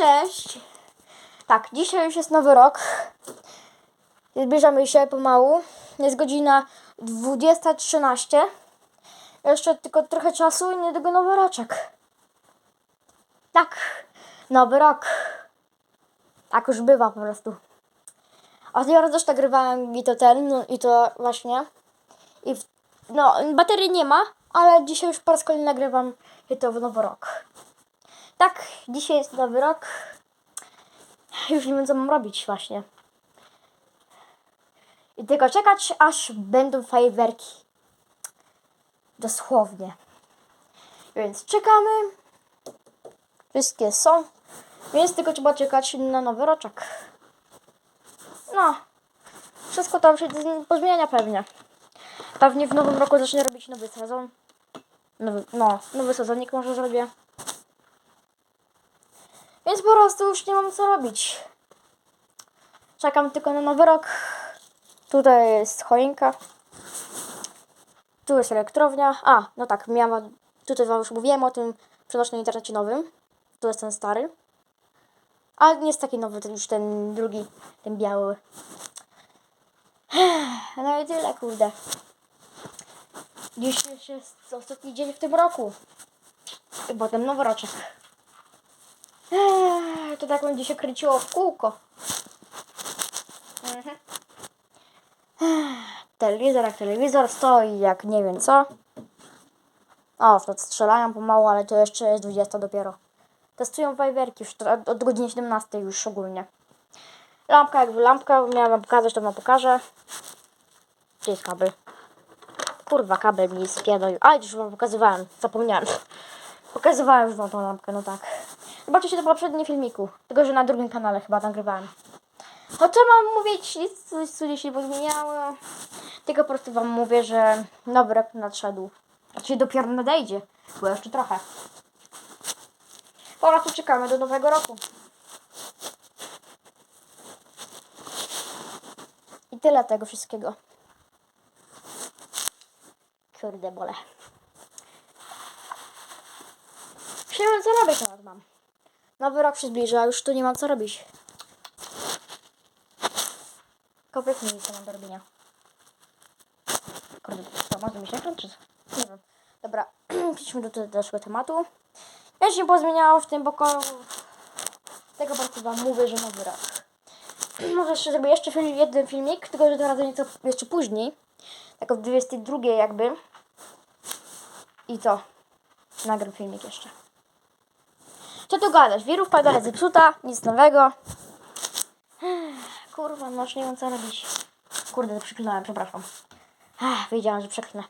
Cześć! Tak, dzisiaj już jest nowy rok. Zbliżamy się pomału. Jest godzina 20.13. Jeszcze tylko trochę czasu i niedługo nowy roczek. Tak, nowy rok. Tak już bywa po prostu. Ostatnio raz też nagrywałem i to ten, no, i to właśnie. I w, no, baterii nie ma, ale dzisiaj już po raz kolejny nagrywam i to w nowy rok. Tak, dzisiaj jest nowy rok. Już nie wiem, co mam robić właśnie. I tylko czekać, aż będą fajerwerki. Dosłownie. Więc czekamy. Wszystkie są. Więc tylko trzeba czekać na nowy roczek. No. Wszystko tam się pozmienia pewnie. Pewnie w nowym roku zacznę robić nowy sezon. Nowy, no, nowy sezonik może zrobię. Więc po prostu już nie mam co robić. Czekam tylko na nowy rok. Tutaj jest choinka. Tu jest elektrownia. A, no tak, miałam. Tutaj wam już mówiłem o tym przenośnym internecie nowym. Tu jest ten stary. Ale nie jest taki nowy, ten już ten drugi, ten biały. No i tyle, kurde. Dziś jest ostatni dzień w tym roku. I potem nowy roczek. Eee, To tak będzie się kręciło w kółko. Mhm. Eee, Telewizor jak telewizor stoi jak nie wiem co. O, to strzelają pomału, ale to jeszcze jest 20 dopiero. Testują fajwerki już od godziny 17 już ogólnie. Lampka jakby lampka, miałam wam pokazać, to wam pokażę. Gdzie jest kabel? Kurwa, kabel mi spierdolił. A, już wam pokazywałem, zapomniałem. Pokazywałem już wam tą lampkę, no tak. Zobaczycie to poprzednim filmiku. Tylko, że na drugim kanale chyba nagrywałem. No co mam mówić? Nic tu się nie pozmieniało. Tylko po prostu wam mówię, że nowy rok nadszedł. Znaczy dopiero nadejdzie. Bo jeszcze trochę. Po prostu czekamy do nowego roku. I tyle tego wszystkiego. Kurde bole. Wiem co robię teraz mam. Nowy rok się zbliża, już tu nie mam co robić. Kompletnie nic nie mam do robienia. Kurde, to mi się ekran, czy co? Nie wiem. Dobra, przejdźmy do tego naszego tematu. Ja się pozmieniało w tym pokoju. Tego prostu wam mówię, że nowy rok. Może jeszcze zrobię jeszcze film, jeden filmik, tylko że tym razem nieco jeszcze później. Tak o 22 jakby. I co? Nagram filmik jeszcze. Co tu gadasz? Wirów padala zepsuta, nic nowego. Kurwa, no już nie wiem co robić. Kurde, przeklinałem, przepraszam. Ach, że przeklnę.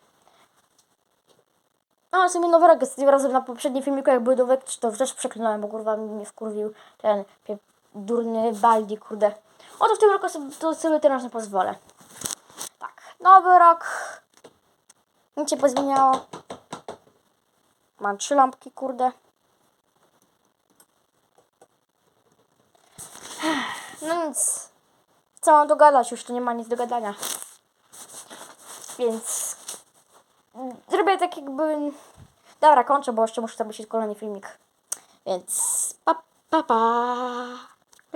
No, w sumie nowy rok jest tym razem na poprzednim filmiku, jak był nowek, to też przeklinałem, bo kurwa mnie wkurwił ten durny Baldi, kurde. O, to w tym roku sobie, to sobie teraz nie pozwolę. Tak, nowy rok. Nic się pozmieniało. Mam trzy lampki, kurde. Nic. Co mam dogadać? Już tu nie ma nic do gadania. Więc zrobię tak jakby... Dobra, kończę, bo jeszcze muszę zobaczyć kolejny filmik. Więc pa, pa, pa.